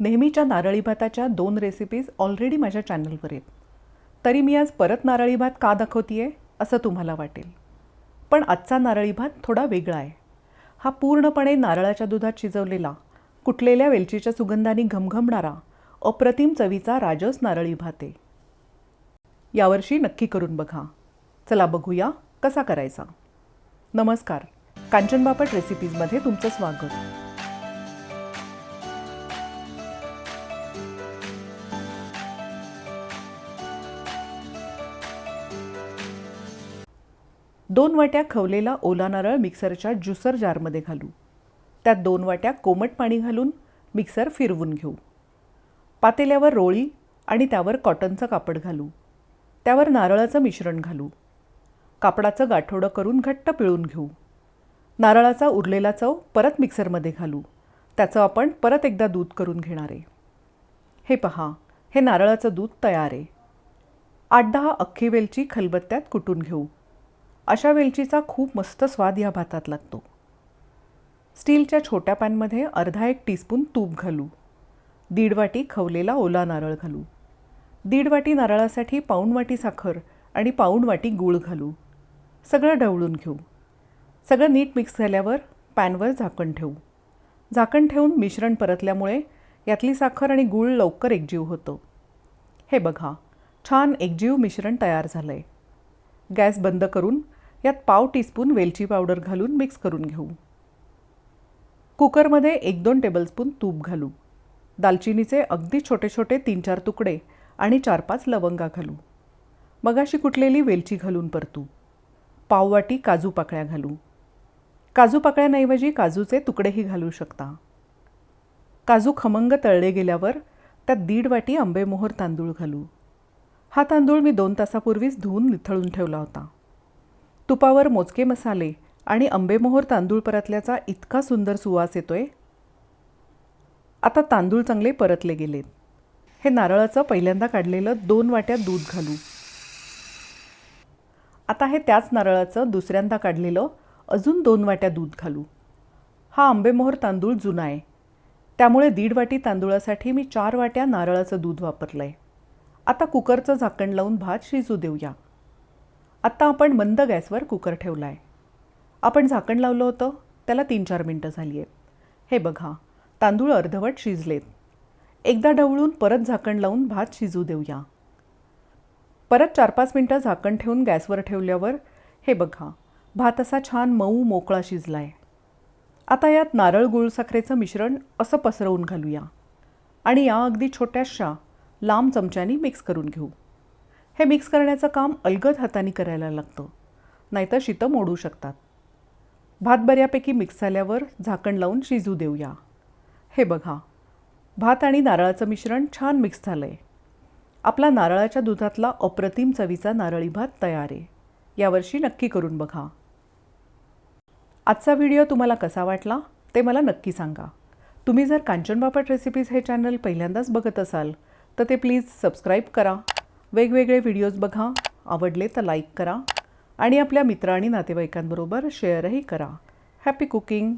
नेहमीच्या नारळी भाताच्या दोन रेसिपीज ऑलरेडी माझ्या चॅनलवर आहेत. तरी मी आज परत नारळी भात का दाखवतीये असं तुम्हाला वाटेल. पण आजचा नारळी भात थोडा वेगळा आहे. हा पूर्णपणे नारळाच्या दुधात शिजवलेला कुटलेल्या वेलचीच्या सुगंधाने घमघमणारा अप्रतिम चवीचा राजस नारळी भात आहे. यावर्षी नक्की करून बघा. चला बघूया कसा करायचा. नमस्कार. कांचन बापट रेसिपीजमध्ये तुमचं स्वागत. दोन वाट्या खवलेला ओला नारळ मिक्सरच्या ज्युसर जारमध्ये घालू. त्यात दोन वाट्या कोमट पाणी घालून मिक्सर फिरवून घेऊ. पातेल्यावर रोळी आणि त्यावर कॉटनचं कापड घालू. त्यावर नारळाचं मिश्रण घालू. कापडाचं गाठोडं करून घट्ट पिळून घेऊ. नारळाचा उरलेला चव परत मिक्सरमध्ये घालू. त्याचं आपण परत एकदा दूध करून घेणार आहे. हे पहा हे नारळाचं दूध तयार आहे. आठ दहा अख्खी वेलची खलबत्त्यात कुटून घेऊ. अशा वेलचीचा खूप मस्त स्वाद या भातात लागतो. स्टीलच्या छोट्या पॅनमध्ये अर्धा एक टीस्पून तूप घालू. दीड वाटी खवलेला ओला नारळ घालू. दीड वाटी नारळासाठी पाऊण वाटी साखर आणि पाऊण वाटी गूळ घालू. सगळं ढवळून घेऊ. सगळं नीट मिक्स झाल्यावर पॅनवर झाकण ठेवू. झाकण ठेवून मिश्रण परतल्यामुळे यातली साखर आणि गूळ लवकर एकजीव होतो. हे बघा छान एकजीव मिश्रण तयार झालं आहे गॅस बंद करून यात पाव टीस्पून वेलची पावडर घालून मिक्स करून घेऊ. कुकरमध्ये एक दोन टेबलस्पून तूप घालू. दालचिनीचे अगदी छोटे छोटे तीन चार तुकडे आणि चार पाच लवंगा घालू. मगाशी कुटलेली वेलची घालून परतू. पाववाटी काजू पाकळ्या घालू. काजू पाकळ्यांऐवजी काजूचे तुकडेही घालू शकता. काजू खमंग तळले गेल्यावर त्यात दीड वाटी आंबेमोहर तांदूळ घालू. हा तांदूळ मी दोन तासापूर्वीच धुवून निथळून ठेवला होता. तुपावर मोजके मसाले आणि आंबेमोहर तांदूळ परतल्याचा इतका सुंदर सुवास येतोय. आता तांदूळ चांगले परतले गेलेत. हे नारळाचं पहिल्यांदा काढलेलं दोन वाट्या दूध घालू. आता हे त्याच नारळाचं दुसऱ्यांदा काढलेलं अजून दोन वाट्या दूध घालू. हा आंबेमोहर तांदूळ जुना आहे. त्यामुळे दीड वाटी तांदूळासाठी मी चार वाट्या नारळाचं दूध वापरलं आहे आता कुकरचं झाकण लावून भात शिजू देऊया. आत्ता आपण मंद गॅसवर कुकर ठेवला आहे आपण झाकण लावलं होतं त्याला तीन चार मिनटं झाली आहेत हे बघा तांदूळ अर्धवट शिजलेत. एकदा ढवळून परत झाकण लावून भात शिजू देऊया. परत चार पाच मिनटं झाकण ठेवून गॅसवर ठेवल्यावर हे बघा भात असा छान मऊ मोकळा शिजला आहे आता यात नारळ गुळ साखरेचं मिश्रण असं पसरवून घालूया. आणि या अगदी छोट्याशा लांब चमच्यानी मिक्स करून घेऊ. हे मिक्स करण्याचं काम अलगद हाताने करायला लागतं. नाहीतर शीतं मोडू शकतात. भात बऱ्यापैकी मिक्स झाल्यावर झाकण लावून शिजू देऊया. हे बघा भात आणि नारळाचं मिश्रण छान मिक्स झालं आहे आपला नारळाच्या दुधातला अप्रतिम चवीचा नारळी भात तयार आहे. यावर्षी नक्की करून बघा. आजचा व्हिडिओ तुम्हाला कसा वाटला ते मला नक्की सांगा. तुम्ही जर कांचन बापट रेसिपीज हे चॅनल पहिल्यांदाच बघत असाल तर ते प्लीज सबस्क्राईब करा. वेगवेगळे व्हिडिओज बघा. आवडले तर लाईक करा. आणि आपल्या मित्र आणि नातेवाईकांबरोबर शेअरही करा. Happy cooking